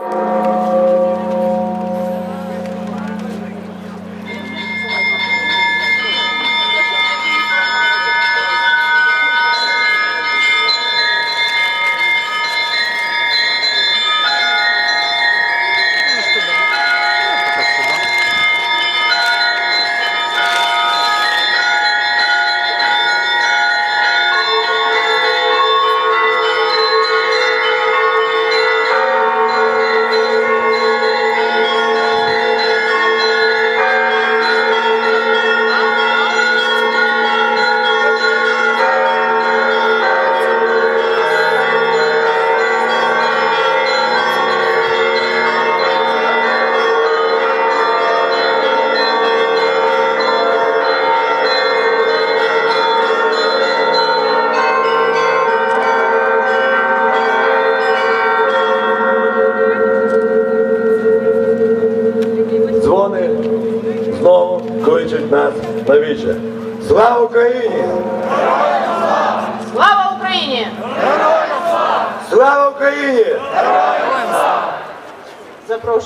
Bye.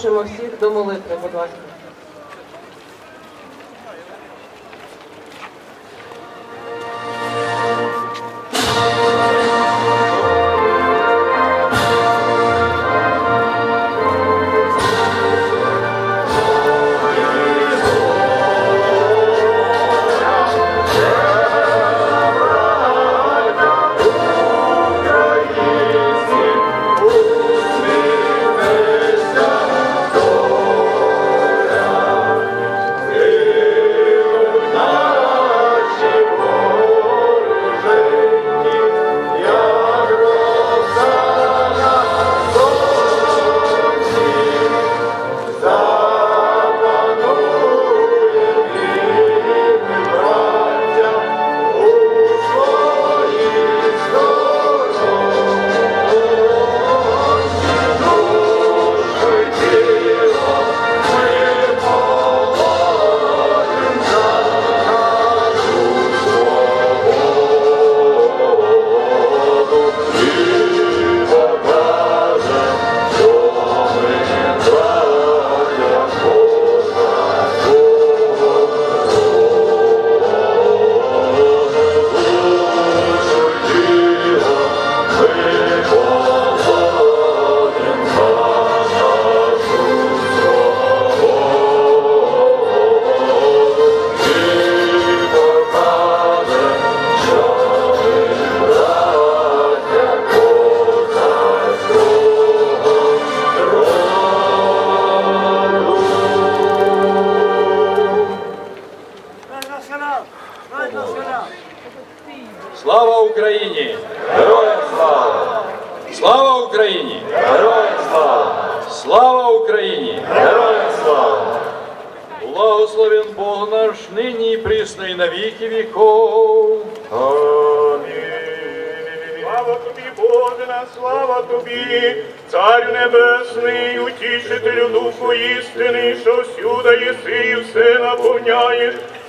Запрошуємо всіх до молитви, будь ласка. Слава Україні! Героям слава! Слава Україні! Героям слава! Слава Україні! Героям слава! Благословен Бог наш нині і присно і на віки віков. Амінь. Слава тобі, Боже наш, слава тобі, Царю Небесний, утішителю Духу істини, що всюди єси і все наповняєш,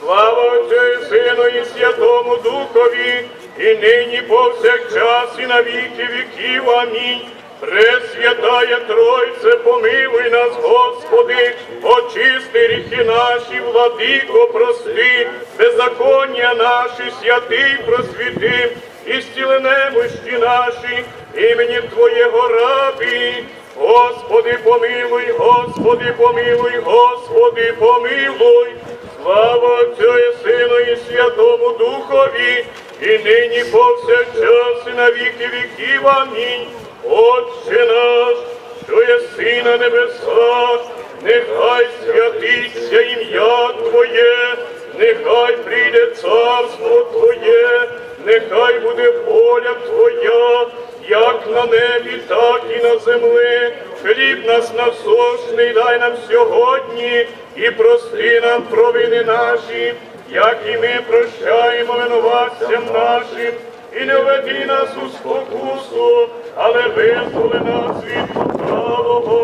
Слава Отцю і Сину і Святому Духові, і нині повсякчас, і на віки віків. Амінь. Пресвятая Тройце, помилуй нас, Господи, очисти гріхи наші, владико, прости, беззаконня наші, святий просвіти, і зціли немощі наші, імені Твоєго рабі. Господи, помилуй, Господи, помилуй, Господи, помилуй. Слава Отцю і Сину і Святому Духові, і нині повсякчас, і на віки віків. Амінь. Отче наш, що єси на небесах, нехай святиться ім'я Твоє, нехай прийде царство Твоє, нехай буде воля Твоя, як на небі, так і на землі. Хліб нас насошний дай нам сьогодні і прости нам провини наші, як і ми прощаємо винуватцям нашим, і не введи нас у спокусу, але визволи нас від лукавого.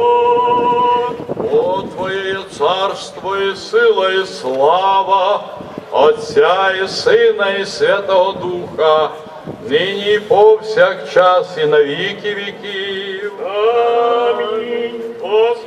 О, Твоє царство і сила, і слава, Отця і Сина, і Святого Духа, нині повсякчас, і на віки віків.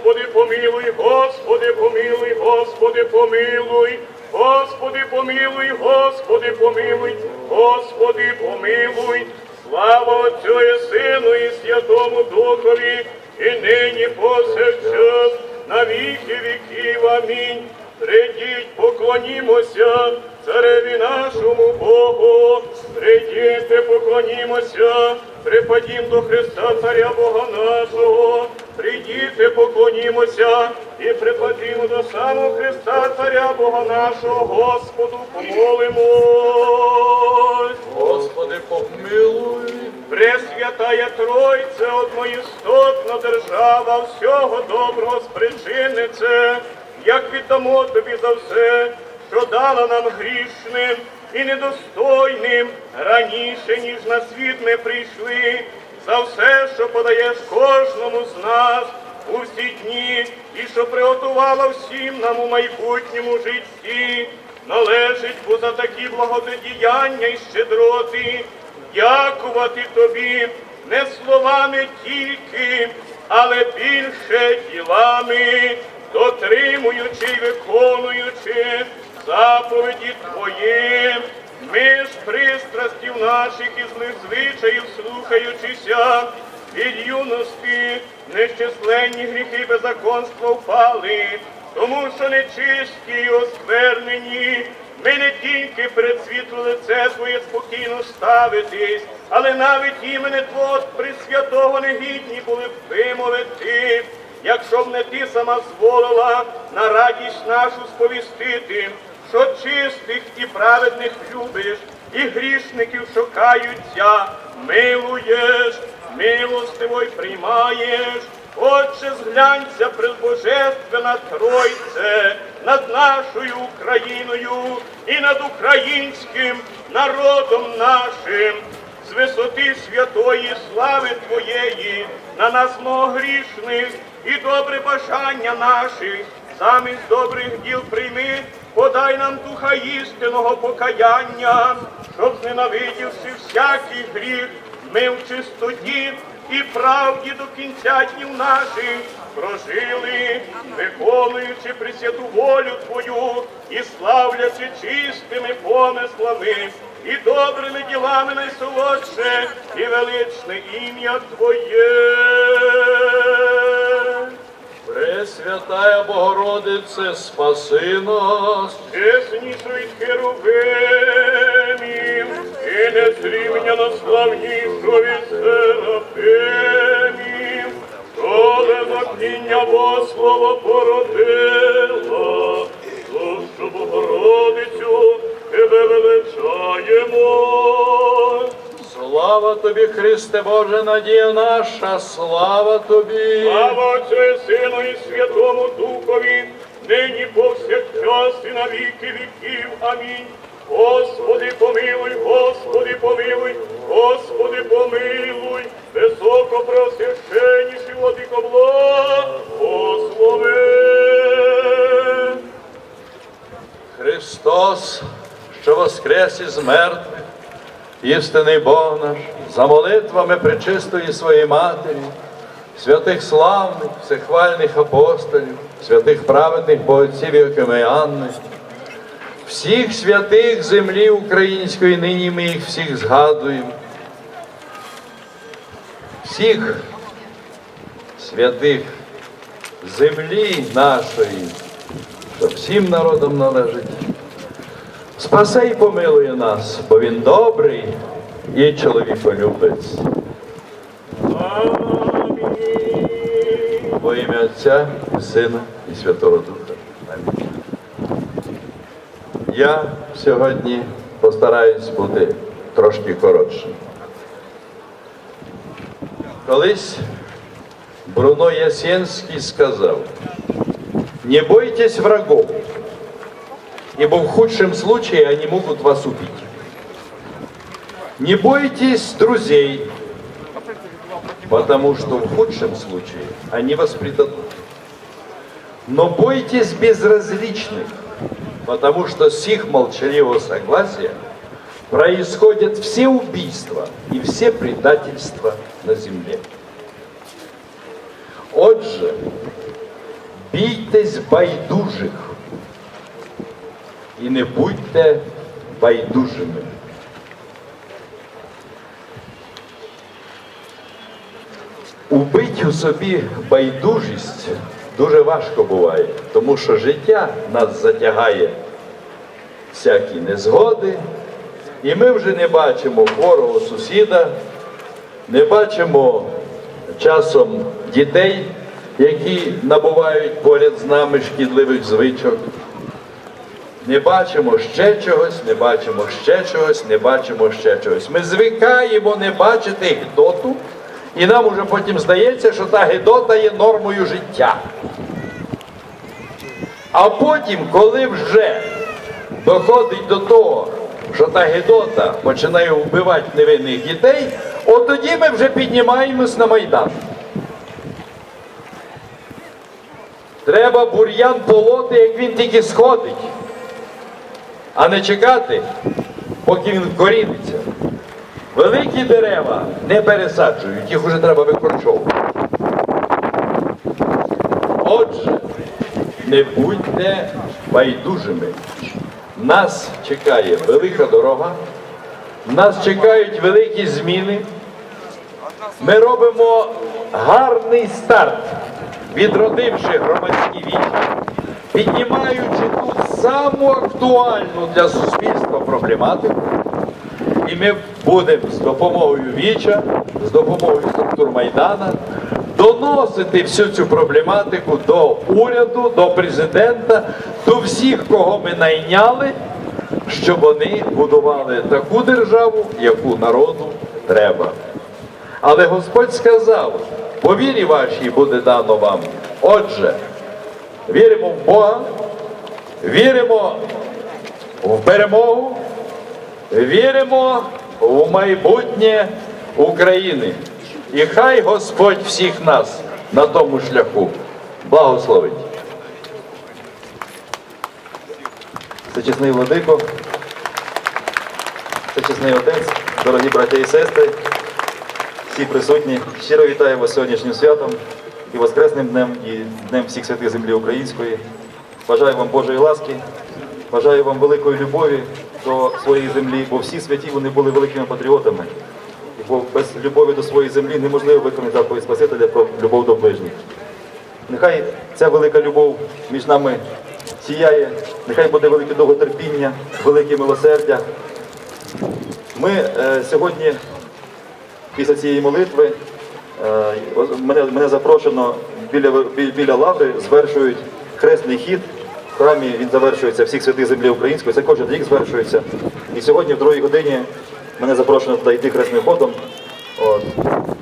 Господи, помилуй, Господи, помилуй, Господи, помилуй. Господи, помилуй, Господи, помилуй, Господи, помилуй. Слава Отцю і Сину і Святому Духові, і нині повсякчас, на віки віків. Амінь. Придіть, поклонімося цареві нашому Богу. Придіте, поклонімося, припадім до Христа, Царя Бога нашого. Придіте, поклонімося і припадімо до самого Христа, Царя Бога нашого, Господу, помолимось. Господи, помилуй. Пресвятая Тройця, одноістотна держава, всього доброго спричиннице, як віддамо тобі за все, що дала нам грішним і недостойним раніше, ніж на світ ми прийшли, за все, що подаєш кожному з нас у всі дні, і що приготувала всім нам у майбутньому житті, належить бо за такі благодіяння і щедроти дякувати тобі не словами тільки, але більше ділами, дотримуючи й виконуючи заповіді Твої. Ми ж пристрастів наших і злих звичаїв слухаючися, від юності нещисленні гріхи беззаконства впали, тому що нечисті й осквернені. Ми не тільки перед світло лице Твоє спокійно ставитись, але навіть імени Твого Пресвятого негідні були б вимовити, якщо б не ти сама зволила на радість нашу сповістити, що чистих і праведних любиш, і грішників шукаються, милуєш, милостиво й приймаєш. Отче, зглянься пребожественна Тройце над нашою Україною і над українським народом нашим. З висоти святої слави Твоєї на нас многогрішних і добре бажання наших, замість добрих діл прийми, подай нам духа істинного покаяння, щоб зненавидівши всякий гріх, ми в чистоті і правді до кінця днів наших прожили, виконуючи присвяту волю Твою і славлячи чистими помислами і добрими ділами найсолодше і величне ім'я Твоє. Пресвятая Богородице, спаси нас. Чеснішу від херувимів, і не зрівняно славнішу від серафимів, коли закіння слово породила, Слава тобі, Христе Боже, надія наша, слава тобі. Слава Отцю і Сину і Святому Духові, нині повсякчас і на віки віків. Амінь. Господи, помилуй, Господи, помилуй, Господи, помилуй, високо просвященніший владико благослови. Христос, що воскрес із мертвих, істинний Бог наш, за молитвами пречистої своєї Матері, святих славних, всехвальних апостолів, святих праведних богатців Іокими і Анни, всіх святих землі української, нині ми їх всіх згадуємо, всіх святих землі нашої, що всім народам належить. Спасе і помилує нас, бо він добрий і чоловіколюбець. Во ім'я Отця, і Сина і Святого Духа. Амінь. Я сьогодні постараюсь бути трошки коротшим. Колись Бруно Ясенский сказал, не бойтесь врагов, ибо в худшем случае они могут вас убить. Не бойтесь друзей, потому что в худшем случае они вас предадут. Но бойтесь безразличных, потому что с их молчаливого согласия происходят все убийства и все предательства на земле. Отже, бійтесь байдужих і не будьте байдужими. Убить у собі байдужість дуже важко буває, тому що життя нас затягає всякі незгоди, і ми вже не бачимо хворого сусіда, не бачимо часом дітей, які набувають поряд з нами шкідливих звичок. Не бачимо ще чогось, не бачимо ще чогось, не бачимо ще чогось. Ми звикаємо не бачити гидоту, і нам уже потім здається, що та гидота є нормою життя. А потім, коли вже доходить до того, що та гидота починає вбивати невинних дітей, от тоді ми вже піднімаємось на Майдан. Треба бур'ян полоти, як він тільки сходить, а не чекати, поки він коріниться. Великі дерева не пересаджують, їх уже треба викорчовувати. Отже, не будьте байдужими. Нас чекає велика дорога, нас чекають великі зміни. Ми робимо гарний старт, відродивши громадські війська, піднімаючи тут саму актуальну для суспільства проблематику. І ми будемо з допомогою Віча, з допомогою структур Майдана доносити всю цю проблематику до уряду, до президента, до всіх, кого ми найняли, щоб вони будували таку державу, яку народу треба. Але Господь сказав, по вірі вашій буде дано вам. Отже, віримо в Бога, віримо в перемогу, віримо в майбутнє України. І хай Господь всіх нас на тому шляху благословить. Всечесний владико, всечесний отець, дорогі браття і сестри, всі присутні, щиро вітаю вас сьогоднішнім святом і Воскресним днем, і Днем всіх святих землі української. Бажаю вам Божої ласки, бажаю вам великої любові до своєї землі, бо всі святі вони були великими патріотами. Бо без любові до своєї землі неможливо виконати заповідь Спасителя про любов до ближніх. Нехай ця велика любов між нами сіяє, нехай буде велике довготерпіння, велике милосердя. Ми е, сьогодні, після цієї молитви, е, мене, мене запрошено біля, бі- біля лаври, звершують хресний хід. Храмі він завершується всіх святих землі української, це кожен рік звершується. І сьогодні, в другій годині, мене запрошено туди йти хресним ходом. От.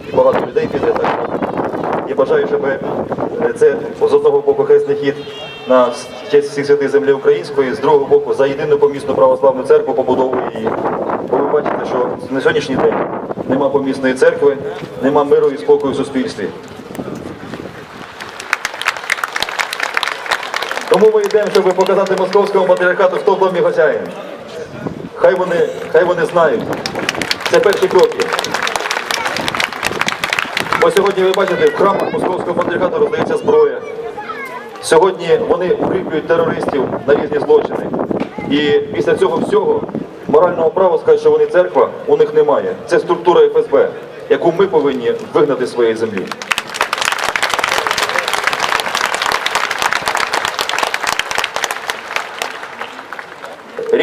І багато людей піде так. І бажаю, щоб е, це з одного боку хресний хід на честь всіх святих землі української, з другого боку за єдину помісну православну церкву побудову її. Бо ви бачите, що на сьогоднішній день нема помісної церкви, нема миру і спокою в суспільстві. Тому ми йдемо, щоб показати московському патріархату, хто в домі хазяїн. Хай вони, хай вони знають. Це перші кроки. Бо сьогодні ви бачите, в храмах Московського патріархату роздається зброя. Сьогодні вони укріплюють терористів на різні злочини. І після цього всього морального права сказати, що вони церква, у них немає. Це структура ФСБ, яку ми повинні вигнати з своєї землі.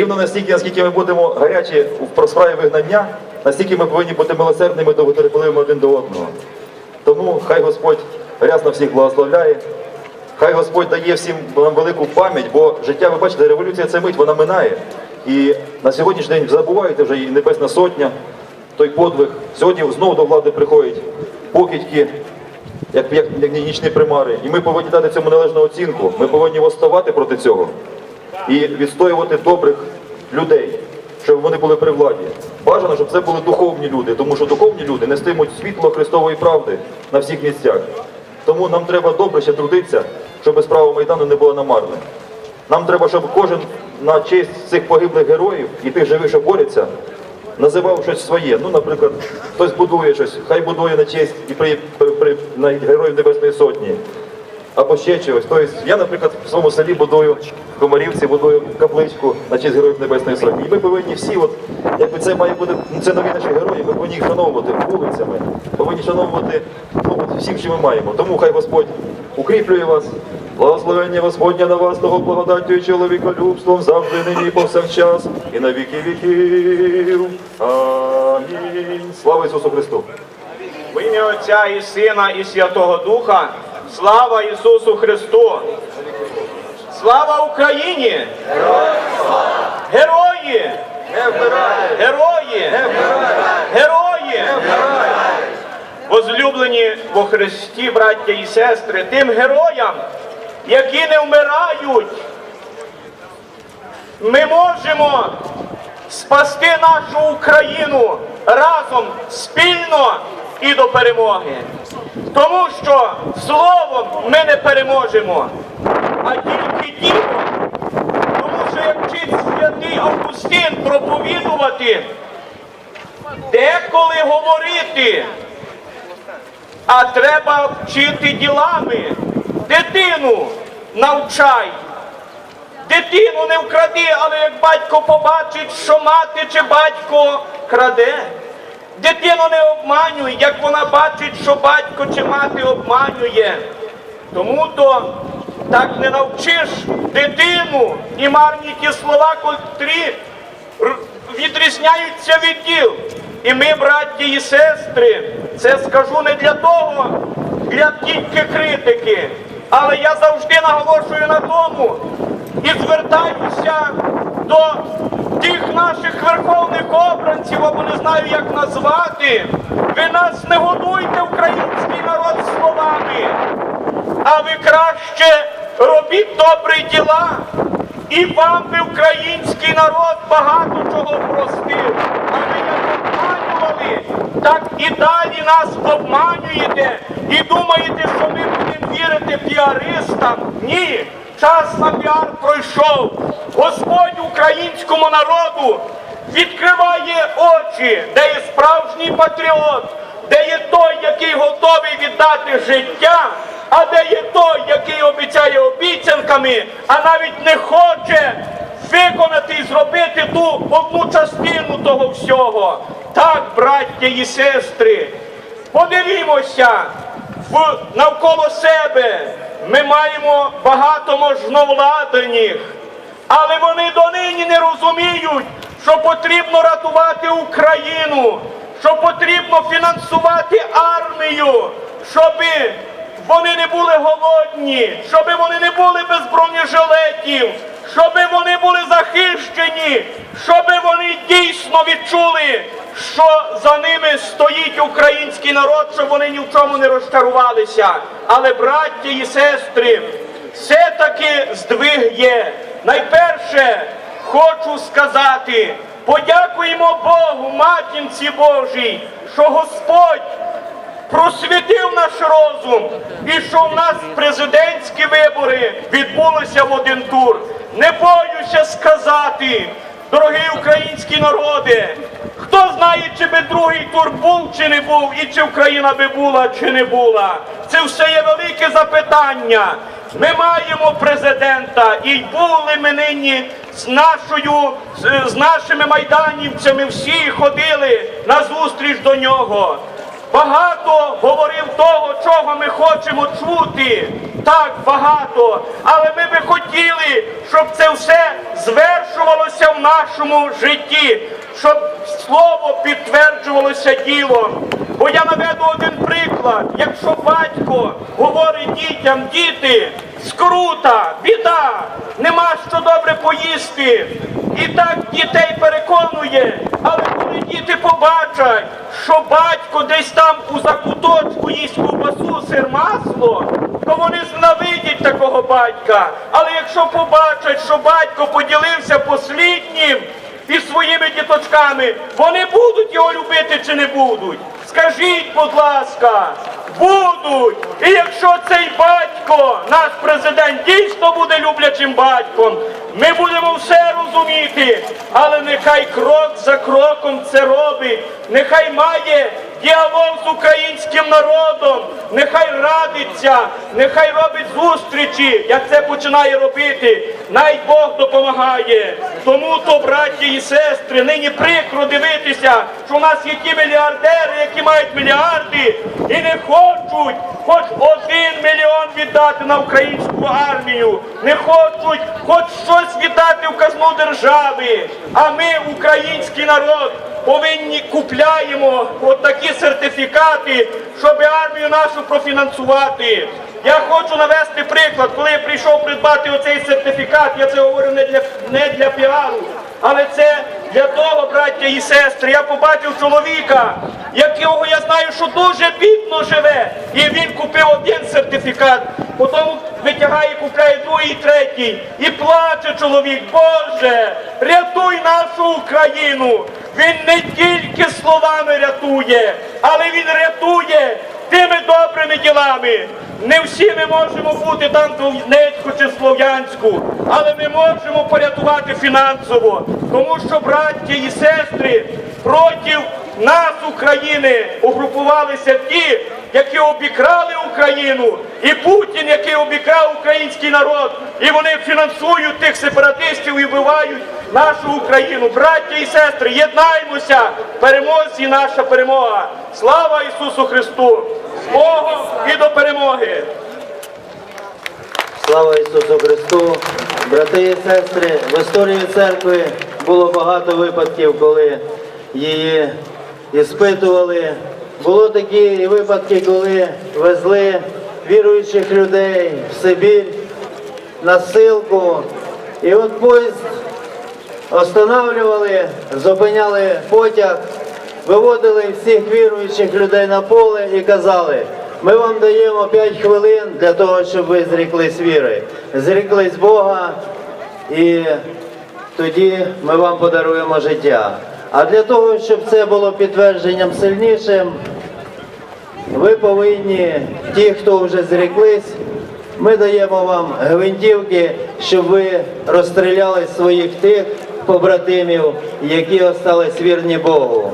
Рівно настільки, наскільки ми будемо гарячі в справі вигнання, настільки ми повинні бути милосердними довготерпеливими один до одного. Тому хай Господь рясно всіх благословляє, хай Господь дає всім нам велику пам'ять, бо життя, ви бачите, революція це мить, вона минає. І на сьогоднішній день забуваєте вже і Небесна Сотня, той подвиг. Сьогодні знову до влади приходять покидьки, як, як, як нічні примари. І ми повинні дати цьому належну оцінку. Ми повинні восставати проти цього і відстоювати добрих людей, щоб вони були при владі. Бажано, щоб це були духовні люди, тому що духовні люди нестимуть світло Христової правди на всіх місцях. Тому нам треба добре ще трудитися, щоб справа Майдану не була намарна. Нам треба, щоб кожен на честь цих погиблих героїв і тих живих, що борються, називав щось своє. Ну, наприклад, хтось будує щось, хай будує на честь і при, при, при на героїв Небесної Сотні. Або ще чогось. Тобто я, наприклад, в своєму селі будую Комарівці, будую капличку на честь героїв Небесної Сотні. І ми повинні всі, от, якби це має бути, ну, це нові наші герої, ми повинні їх шановувати вулицями, повинні шановувати ну, всім, що ми маємо. Тому хай Господь укріплює вас. Благословення Господня на вас, того благодаттю і чоловіколюбством завжди нині повсякчас, і на віки віків. Амінь. Слава Ісусу Христу! В ім'я Отця і Сина і Святого Духа. Слава Ісусу Христу! Слава Україні! Герої! Герої! Герої! Возлюблені во Христі, браття і сестри, тим героям, які не вмирають, ми можемо спасти нашу Україну разом спільно і до перемоги. Тому що словом ми не переможемо, а тільки ділом. Тому що як вчить святий Августин проповідувати, деколи говорити, а треба вчити ділами. Дитину навчай. Дитину не вкради, але як батько побачить, що мати чи батько краде. Дитину не обманюй, як вона бачить, що батько чи мати обманює. Тому то так не навчиш дитину і марні ті слова, котрі відрізняються від діл. І ми, браті і сестри, це скажу не для того, для тільки критики, але я завжди наголошую на тому і звертаюся до тих наших верховних обранців, або не знаю, як назвати. Ви нас не годуйте, український народ, словами, а ви краще робіть добрі діла. І вам би український народ багато чого простив. А ви як обманювали, так і далі нас обманюєте і думаєте, що ми будемо вірити піаристам. Ні, час піар пройшов. Господь українському народу відкриває очі, де є справжній патріот, де є той, який готовий віддати життя, а де є той, який обіцяє обіцянками, а навіть не хоче виконати і зробити ту одну частину того всього. Так, браття і сестри, подивімося в навколо себе. Ми маємо багато можновладених, але вони донині не розуміють, що потрібно рятувати Україну, що потрібно фінансувати армію, щоби вони не були голодні, щоби вони не були без бронежилетів, щоби вони були захищені, щоби вони дійсно відчули, що за ними стоїть український народ, щоб вони ні в чому не розчарувалися. Але, браття і сестри, все-таки здвиг є. Найперше хочу сказати, подякуємо Богу, матінці Божій, що Господь просвітив наш розум і що в нас президентські вибори відбулися в один тур. Не боюся сказати, дорогий український народи, хто знає, чи би другий тур був чи не був, і чи Україна би була чи не була. Це все є велике запитання. Ми маємо президента, і були ми нині з нашою, з, нашими майданівцями, всі ходили на зустріч до нього. Багато говорив того, чого ми хочемо чути. Так, багато. Але ми би хотіли, щоб це все звершувалося в нашому житті, щоб слово підтверджувалося ділом. Бо я наведу один приклад. Якщо батько говорить дітям, діти, скрута, біда, нема що добре поїсти. І так дітей переконує, але коли діти побачать, що батько десь там у закуточку їсть ковбасу, сир масло, то вони знавидять такого батька. Але якщо побачать, що батько поділився посліднім із своїми діточками, вони будуть його любити чи не будуть? Скажіть, будь ласка, будуть. І якщо цей батько, наш президент, дійсно буде люблячим батьком, ми будемо все розуміти, але нехай крок за кроком це робить, нехай має діалог з українським народом, нехай радиться, нехай робить зустрічі, як це починає робити. Най Бог допомагає. Тому то, браті і сестри, нині прикро дивитися, що у нас є ті мільярдери, які мають мільярди і не хочуть хоч один мільйон віддати на українську армію, не хочуть хоч щось віддати в казну держави. А ми, український народ, повинні купляємо от такі сертифікати, щоб армію нашу профінансувати. Я хочу навести приклад, коли я прийшов придбати оцей сертифікат, я це говорю не для, не для піару, але це для того, браття і сестри. Я побачив чоловіка, якого я знаю, що дуже бідно живе. І він купив один сертифікат, потім витягає, купляє другий, третій. І плаче чоловік, Боже, рятуй нашу Україну. Він не тільки словами рятує, але він рятує тими добрими ділами. Не всі ми можемо бути там Донецьку чи Слов'янську, але ми можемо порятувати фінансово, тому що браття і сестри проти нас, України, угрупувалися ті, які обікрали Україну, і Путін, який обікрав український народ, і вони фінансують тих сепаратистів і вбивають нашу Україну. Браття і сестри, єднаймося! Переможці наша перемога! Слава Ісусу Христу! З Богом і до перемоги! Слава Ісусу Христу! Брати і сестри, в історії церкви було багато випадків, коли її іспитували. Було такі випадки, коли везли віруючих людей в Сибір на ссылку. І от поїзд останавливали, зупиняли потяг, виводили всіх віруючих людей на поле і казали, ми вам даємо 5 хвилин для того, щоб ви зріклись віри, зріклись Бога, і тоді ми вам подаруємо життя. А для того, щоб це було підтвердженням сильнішим, ви повинні, ті, хто вже зріклись, ми даємо вам гвинтівки, щоб ви розстріляли своїх тих побратимів, які остались вірні Богу.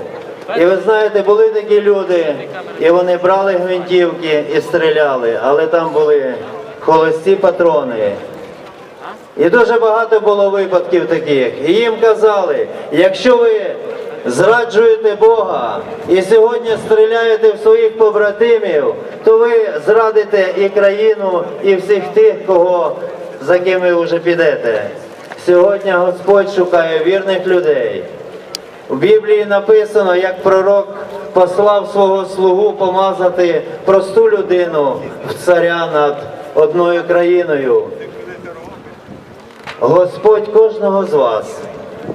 І ви знаєте, були такі люди, і вони брали гвинтівки і стріляли, але там були холості патрони. І дуже багато було випадків таких. І їм казали, якщо ви зраджуєте Бога і сьогодні стріляєте в своїх побратимів, то ви зрадите і країну, і всіх тих, кого за ким ви вже підете. Сьогодні Господь шукає вірних людей. У Біблії написано, як пророк послав свого слугу помазати просту людину в царя над одною країною. Господь кожного з вас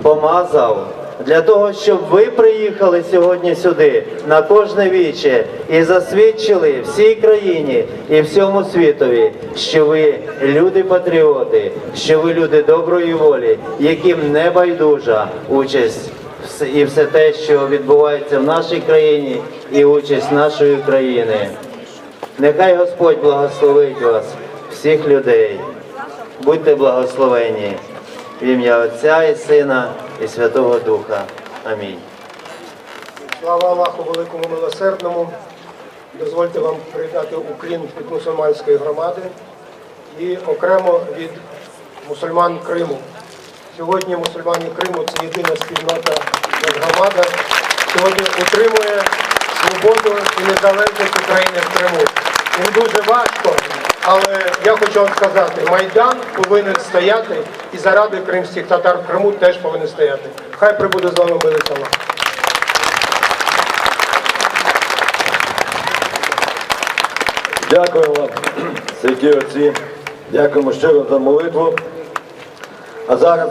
помазав для того, щоб ви приїхали сьогодні сюди на кожне віче і засвідчили всій країні і всьому світові, що ви люди-патріоти, що ви люди доброї волі, яким не байдужа участь і все те, що відбувається в нашій країні, і участь нашої країни. Нехай Господь благословить вас, всіх людей. Будьте благословені в ім'я Отця і Сина і Святого Духа. Амінь. Слава Аллаху Великому Милосердному. Дозвольте вам передати уклін від мусульманської громади і окремо від мусульман Криму. Сьогодні мусульмані Криму це єдина спільнота громада. Сьогодні утримує свободу і незалежність України в Криму. Їм дуже важко, але я хочу вам сказати, Майдан повинен стояти і заради кримських татар в Криму теж повинен стояти. Хай прибуде з вами милиця Аллах. Дякую вам, святі отці. Дякуємо щиро за молитву. А зараз